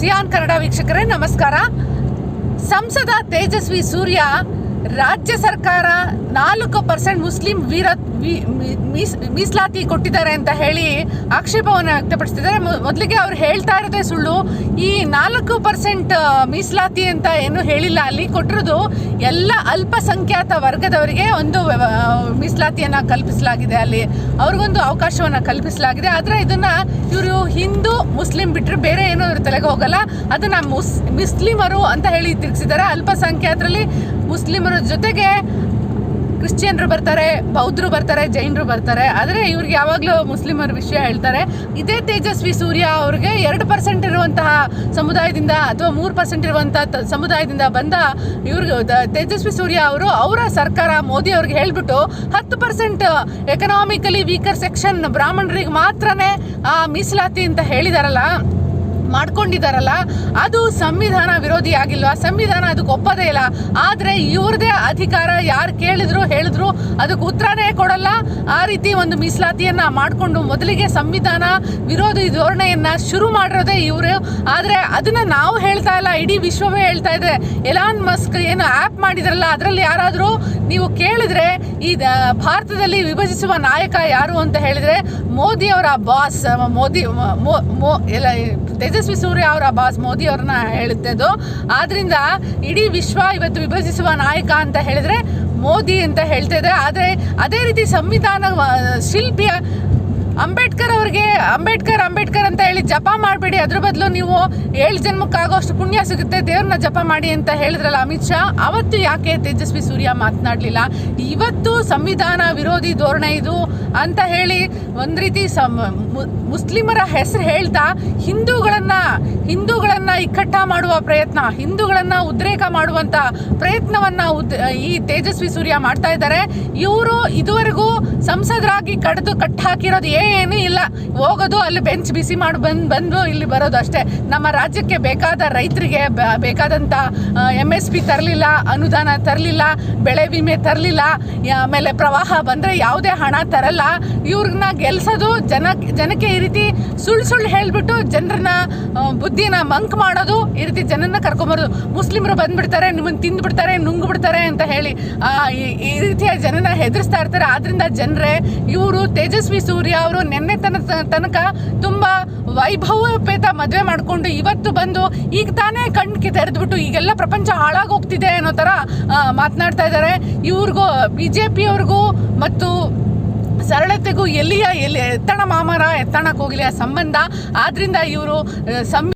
Xi'an Kannada ವೀಕ್ಷಕರೇ, ನಮಸ್ಕಾರ. ಸಂಸದ ತೇಜಸ್ವಿ ಸೂರ್ಯ, ರಾಜ್ಯ ಸರ್ಕಾರ ನಾಲ್ಕು ಪರ್ಸೆಂಟ್ ಮುಸ್ಲಿಂ ವೀರ ಮೀಸ್- ಮೀಸಲಾತಿ ಕೊಟ್ಟಿದ್ದಾರೆ ಅಂತ ಹೇಳಿ ಆಕ್ಷೇಪವನ್ನು ವ್ಯಕ್ತಪಡಿಸ್ತಿದ್ದಾರೆ. ಮೊದಲಿಗೆ ಅವ್ರು ಹೇಳ್ತಾ ಇರೋದೇ ಸುಳ್ಳು. ಈ ನಾಲ್ಕು ಪರ್ಸೆಂಟ್ ಮೀಸಲಾತಿ ಅಂತ ಏನು ಹೇಳಿಲ್ಲ. ಅಲ್ಲಿ ಕೊಟ್ಟಿರೋದು ಎಲ್ಲ ಅಲ್ಪಸಂಖ್ಯಾತ ವರ್ಗದವರಿಗೆ ಒಂದು ಮೀಸಲಾತಿಯನ್ನು ಕಲ್ಪಿಸಲಾಗಿದೆ. ಅಲ್ಲಿ ಅವ್ರಿಗೊಂದು ಅವಕಾಶವನ್ನು ಕಲ್ಪಿಸಲಾಗಿದೆ. ಆದರೆ ಇದನ್ನು ಇವರು ಹಿಂದೂ, ಮುಸ್ಲಿಂ ಬಿಟ್ಟರೆ ಬೇರೆ ಏನೋ ಇವ್ರ ತಲೆಗೆ ಹೋಗಲ್ಲ. ಅದನ್ನ ಮುಸ್, ಮುಸ್ಲಿಮರು ಅಂತ ಹೇಳಿ ತಿರುಗಿಸಿದ್ದಾರೆ ಅಲ್ಪಸಂಖ್ಯಾತರಲ್ಲಿ ಮುಸ್ಲಿಮರ ಜೊತೆಗೆ ಕ್ರಿಶ್ಚಿಯನ್ರು ಬರ್ತಾರೆ, ಬೌದ್ಧರು ಬರ್ತಾರೆ, ಜೈನರು ಬರ್ತಾರೆ. ಆದರೆ ಇವ್ರಿಗೆ ಯಾವಾಗಲೂ ಮುಸ್ಲಿಮರ ವಿಷಯ ಹೇಳ್ತಾರೆ. ಇದೇ ತೇಜಸ್ವಿ ಸೂರ್ಯ ಅವ್ರಿಗೆ ಎರಡು ಪರ್ಸೆಂಟ್ ಇರುವಂತಹ ಸಮುದಾಯದಿಂದ ಅಥವಾ ಮೂರು ಪರ್ಸೆಂಟ್ ಇರುವಂತಹ ಸಮುದಾಯದಿಂದ ಬಂದ ಇವ್ರಿಗೆ ತೇಜಸ್ವಿ ಸೂರ್ಯ ಅವರು ಅವರ ಸರ್ಕಾರ ಮೋದಿ ಅವ್ರಿಗೆ ಹೇಳ್ಬಿಟ್ಟು ಹತ್ತು ಪರ್ಸೆಂಟ್ ಎಕನಾಮಿಕಲಿ ವೀಕರ್ ಸೆಕ್ಷನ್ ಬ್ರಾಹ್ಮಣರಿಗೆ ಮಾತ್ರನೇ ಆ ಮೀಸಲಾತಿ ಅಂತ ಹೇಳಿದಾರಲ್ಲ. ಮಾಡ್ಕೊಂಡಿದಾರಲ್ಲ, ಅದು ಸಂವಿಧಾನ ವಿರೋಧಿ ಆಗಿಲ್ವಾ? ಸಂವಿಧಾನ ಅದಕ್ಕೆ ಒಪ್ಪದೇ ಇಲ್ಲ. ಆದರೆ ಇವ್ರದೇ ಅಧಿಕಾರ ಯಾರು ಕೇಳಿದ್ರು ಹೇಳಿದ್ರು, ಅದಕ್ಕೆ ಉತ್ತರನೇ ಕೊಡಲ್ಲ. ಆ ರೀತಿ ಒಂದು ಮೀಸಲಾತಿಯನ್ನ ಮಾಡಿಕೊಂಡು ಮೊದಲಿಗೆ ಸಂವಿಧಾನ ವಿರೋಧಿ ಧೋರಣೆಯನ್ನ ಶುರು ಮಾಡಿರೋದೇ ಇವರು. ಆದರೆ ಅದನ್ನ ನಾವು ಹೇಳ್ತಾ ಇಲ್ಲ, ಇಡೀ ವಿಶ್ವವೇ ಹೇಳ್ತಾ ಇದೆ. ಎಲಾನ್ ಮಸ್ಕ್ ಏನು ಆ್ಯಪ್ ಮಾಡಿದ್ರಲ್ಲ, ಅದರಲ್ಲಿ ಯಾರಾದರೂ ನೀವು ಕೇಳಿದ್ರೆ ಈ ಭಾರತದಲ್ಲಿ ವಿಭಜಿಸುವ ನಾಯಕ ಯಾರು ಅಂತ ಹೇಳಿದ್ರೆ ಮೋದಿ ಅವರ ಬಾಸ್, ಮೋದಿ, ಮೋ- ಮೋ- ಎಲ್ಲ ತೇಜಸ್ವಿ ಸೂರ್ಯ ಅವರ ಬಾಸ್ ಮೋದಿ ಅವ್ರನ್ನ ಹೇಳುತ್ತದು ಆದ್ರಿಂದ ಇಡೀ ವಿಶ್ವ ಇವತ್ತು ವಿಭಜಿಸುವ ನಾಯಕ ಅಂತ ಹೇಳಿದ್ರೆ ಮೋದಿ ಅಂತ ಹೇಳ್ತಾ ಇದೆ ಆದರೆ ಅದೇ ರೀತಿ ಸಂವಿಧಾನ ಶಿಲ್ಪಿಯ ಅಂಬೇಡ್ಕರ್ ಅವ್ರಿಗೆ ಅಂಬೇಡ್ಕರ್ ಅಂಬೇಡ್ಕರ್ ಅಂತ ಹೇಳಿ ಜಪ ಮಾಡಬೇಡಿ. ಅದ್ರ ಬದಲು ನೀವು ಏಳು ಜನ್ಮಕ್ಕಾಗೋಷ್ಟು ಪುಣ್ಯ ಸಿಗುತ್ತೆ. ದೇವ್ರನ್ನ ಜಪ ಮಾಡಿ ಅಂತ ಹೇಳಿದ್ರಲ್ಲ ಅಮಿತ್ ಶಾ. ಅವತ್ತು ಯಾಕೆ ತೇಜಸ್ವಿ ಸೂರ್ಯ ಮಾತನಾಡಲಿಲ್ಲ? ಇವತ್ತು ಸಂವಿಧಾನ ವಿರೋಧಿ ಧೋರಣೆ ಇದು ಅಂತ ಹೇಳಿ ಒಂದು ರೀತಿ ಮುಸ್ಲಿಮರ ಹೆಸರು ಹೇಳ್ತಾ ಹಿಂದೂಗಳನ್ನ ಹಿಂದೂಗಳನ್ನ ಇಕ್ಕಟ್ಟ ಮಾಡುವ ಪ್ರಯತ್ನ, ಹಿಂದೂಗಳನ್ನ ಉದ್ರೇಕ ಮಾಡುವಂತ ಪ್ರಯತ್ನವನ್ನ ಉದ್, ಈ ತೇಜಸ್ವಿ ಸೂರ್ಯ ಮಾಡ್ತಾ ಇದ್ದಾರೆ. ಇವರು ಇದುವರೆಗೂ ಸಂಸದರಾಗಿ ಕಡಿದು ಕಟ್ಟಾಕಿರೋದು ಏನೂ ಇಲ್ಲ. ಹೋಗೋದು, ಅಲ್ಲಿ ಬೆಂಚ್ ಬಿಸಿ ಮಾಡಿ, ಬಂದು ಬಂದು ಇಲ್ಲಿ ಬರೋದು ಅಷ್ಟೇ. ನಮ್ಮ ರಾಜ್ಯಕ್ಕೆ ಬೇಕಾದ ರೈತರಿಗೆ ಬೇಕಾದಂತ ಎಂ ಎಸ್ ಪಿ ತರಲಿಲ್ಲ, ಅನುದಾನ ತರಲಿಲ್ಲ, ಬೆಳೆ ವಿಮೆ ತರಲಿಲ್ಲ ಆಮೇಲೆ ಪ್ರವಾಹ ಬಂದರೆ ಯಾವುದೇ ಹಣ ತರಲ್ಲ. ಇವ್ರನ್ನ ಗೆಲ್ಸೋದು ಜನ, ಜನಕ್ಕೆ ಈ ರೀತಿ ಸುಳ್ಳು ಸುಳ್ಳು ಹೇಳ್ಬಿಟ್ಟು ಜನರನ್ನ ಬುದ್ಧಿನ ಮಂಕ್ ಮಾಡೋದು, ಈ ರೀತಿ ಜನನ ಕರ್ಕೊಂಬರೋದು. ಮುಸ್ಲಿಮರು ಬಂದ್ಬಿಡ್ತಾರೆ, ನಿಮ್ಮನ್ನು ತಿಂದ್ಬಿಡ್ತಾರೆ, ನುಂಗ್ಬಿಡ್ತಾರೆ ಅಂತ ಹೇಳಿ ಈ- ರೀತಿಯ ಜನನ ಹೆದರ್ಸ್ತಾ ಇರ್ತಾರೆ. ಆದ್ರಿಂದ ಜನರೇ, ಇವರು ತೇಜಸ್ವಿ ಸೂರ್ಯ ಅವರು ನೆನ್ನೆ ತನ ತನಕ ತುಂಬಾ ವೈಭವೋಪೇತ ಮದುವೆ ಮಾಡಿಕೊಂಡು ಇವತ್ತು ಬಂದು ಈಗ ತಾನೇ ಕಣ್ಣಿಗೆ ತೆರೆದ್ಬಿಟ್ಟು ಈಗೆಲ್ಲ ಪ್ರಪಂಚ ಹಾಳಾಗೋಗ್ತಿದೆ ಅನ್ನೋ ಥರ ಮಾತನಾಡ್ತಾ ಇದ್ದಾರೆ ಇವ್ರಿಗೂ ಬಿ ಜೆ ಪಿಯವ್ರಿಗೂ ಮತ್ತು ಸರಳತೆಗೂ ಎಲ್ಲಿಯ ಎಲ್ಲಿ, ಎತ್ತಣ ಮಾಮರ, ಎತ್ತಣಕ್ಕೆ ಆ ಸಂಬಂಧ. ಆದ್ದರಿಂದ ಇವರು ಸಂ